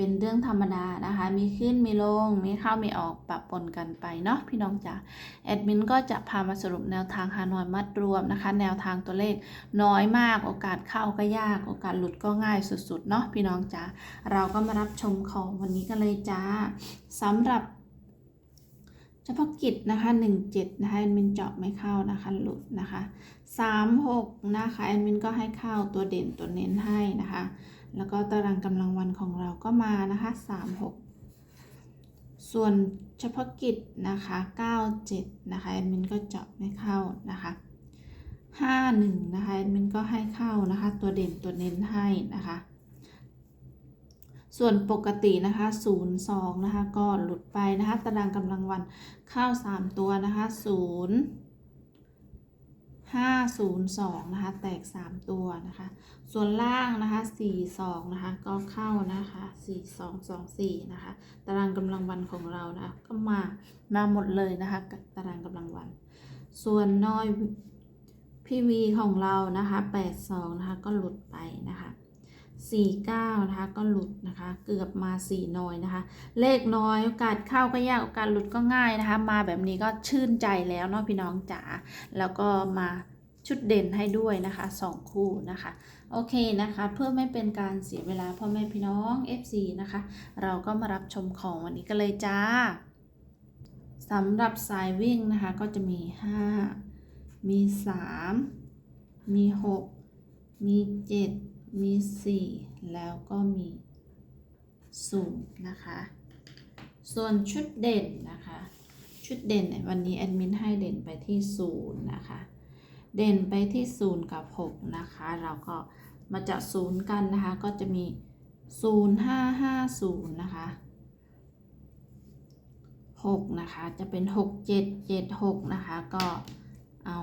เป็นเรื่องธรรมดานะคะ มีขึ้นมีลง มีเข้ามีออกปรับปนกันไปเนาะพี่น้องจ๋าแอดมินก็จะพามาสรุปแนวทางฮานอยมัดรวมนะคะ แนวทางตัวเลขน้อยมากโอกาสเข้าก็ยาก โอกาสหลุดก็ง่ายสุดๆเนาะพี่น้องจ๋าเราก็มารับชมของวันนี้กันเลยจ้าสำหรับเฉพาะกิจนะคะ17นะคะแอดมินเจาะไม่เข้านะคะหลุดนะคะ36นะคะแอดมินก็ให้เข้าตัวเด่นตัวเน้นให้นะคะ แล้วก็ตารางกำลังวันของเราก็มานะคะ36 ส่วนเฉพาะกิจนะคะ97นะคะแอดมินก็เจาะไม่เข้านะคะ51นะคะแอดมินก็ให้เข้านะคะตัวเด่นตัวเน้นให้นะคะ ส่วนปกตินะคะ02นะคะก็หลุดไปนะคะตารางกำลังวันเข้า 3 ตัวนะคะ0 502 นะคะ แตก 3 ตัวนะคะ ส่วนล่างนะคะ 42 นะคะ ก็เข้านะคะ 4224 นะคะ ตารางกำลังวันของเรานะะก็มามาหมดเลยนะคะ ตารางกำลังวัน ส่วนน้อยพีวีของเรานะคะ 82 นะคะ ก็หลุดไปนะคะ 49นะคะก็หลุดนะคะเกือบมา 4 น้อยนะคะ เลขน้อยโอกาสเข้าก็ยากโอกาสหลุดก็ง่ายนะคะ มาแบบนี้ก็ชื่นใจแล้วเนาะพี่น้องจ๋าแล้วก็มาชุดเด่นให้ด้วยนะคะ 2 คู่นะคะ โอเคนะคะ เพื่อไม่เป็นการเสียเวลาพ่อแม่พี่น้อง FC นะคะ เราก็มารับชมของวันนี้กันเลยจ้าสำหรับสายวิ่งนะคะก็จะมี 5 มี 3 มี 6 มี 7 มี 4 แล้วก็มี 0 นะคะ ส่วนชุดเด่นนะคะ ชุดเด่นวันนี้แอดมินให้เด่นไปที่ 0 นะคะ เด่นไปที่ 0 กับ 6 นะคะ เราก็มาจาก0กันนะคะ ก็จะมี 0 5 5 0 นะคะ 6 นะคะ จะเป็น 6 7 7 6 นะคะ ก็เอา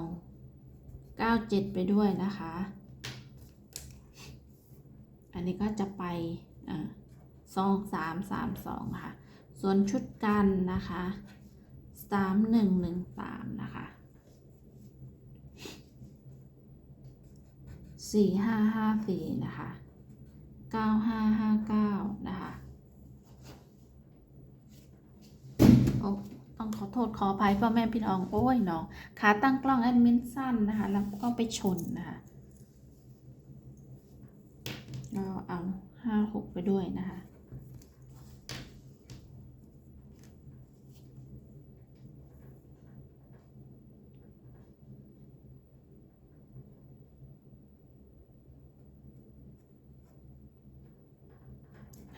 9 7 ไปด้วยนะคะ อันนี้ก็จะไปสองสามสามสองค่ะ ส่วนชุดกันนะคะสามหนึ่งหนึ่งสามนะคะสี่ห้าห้าสี่นะคะเก้าห้าห้าเก้านะคะโอ้ต้องขอโทษขออภัยพ่อแม่พี่น้อง โอ้ยเนาะขาตั้งกล้องแอดมินสั้นนะคะ แล้วก็ไปชนนะคะ ก็เอาห้าหกไปด้วยนะคะ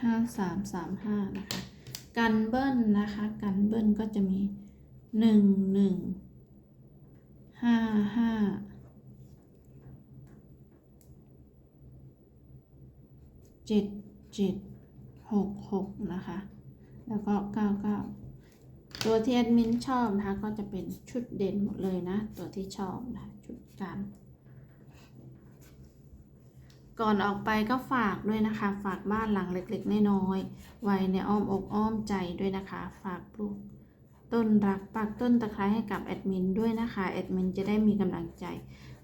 ห้าสามสามห้านะคะ กันเบิ้ลนะคะ กันเบิ้ลก็จะมีหนึ่งหนึ่งห้าห้า เจ็ดเจ็ดหกหกนะคะ แล้วก็เก้าเก้าตัวที่แอดมินชอบนะคะก็จะเป็นชุดเด่นหมดเลยนะ ตัวที่ชอบนะชุดการก่อนออกไปก็ฝากด้วยนะคะ ฝากบ้านหลังเล็กๆน้อยๆไว้ในอ้อมอกอ้อมใจด้วยนะคะ ฝากปลูกต้นรักปักต้นตะไคร้ให้กับแอดมินด้วยนะคะแอดมินจะได้มีกำลังใจ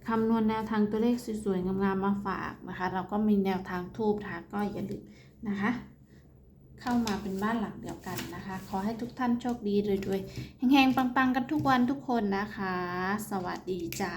คำนวณแนวทางตัวเลขสวยๆงามๆมาฝากนะคะ เราก็มีแนวทางทูบทาก็อย่าลืมนะคะ เข้ามาเป็นบ้านหลังเดียวกันนะคะ ขอให้ทุกท่านโชคดีรวยๆแห่งๆปังๆ กันทุกวันทุกคนนะคะ สวัสดีจ้า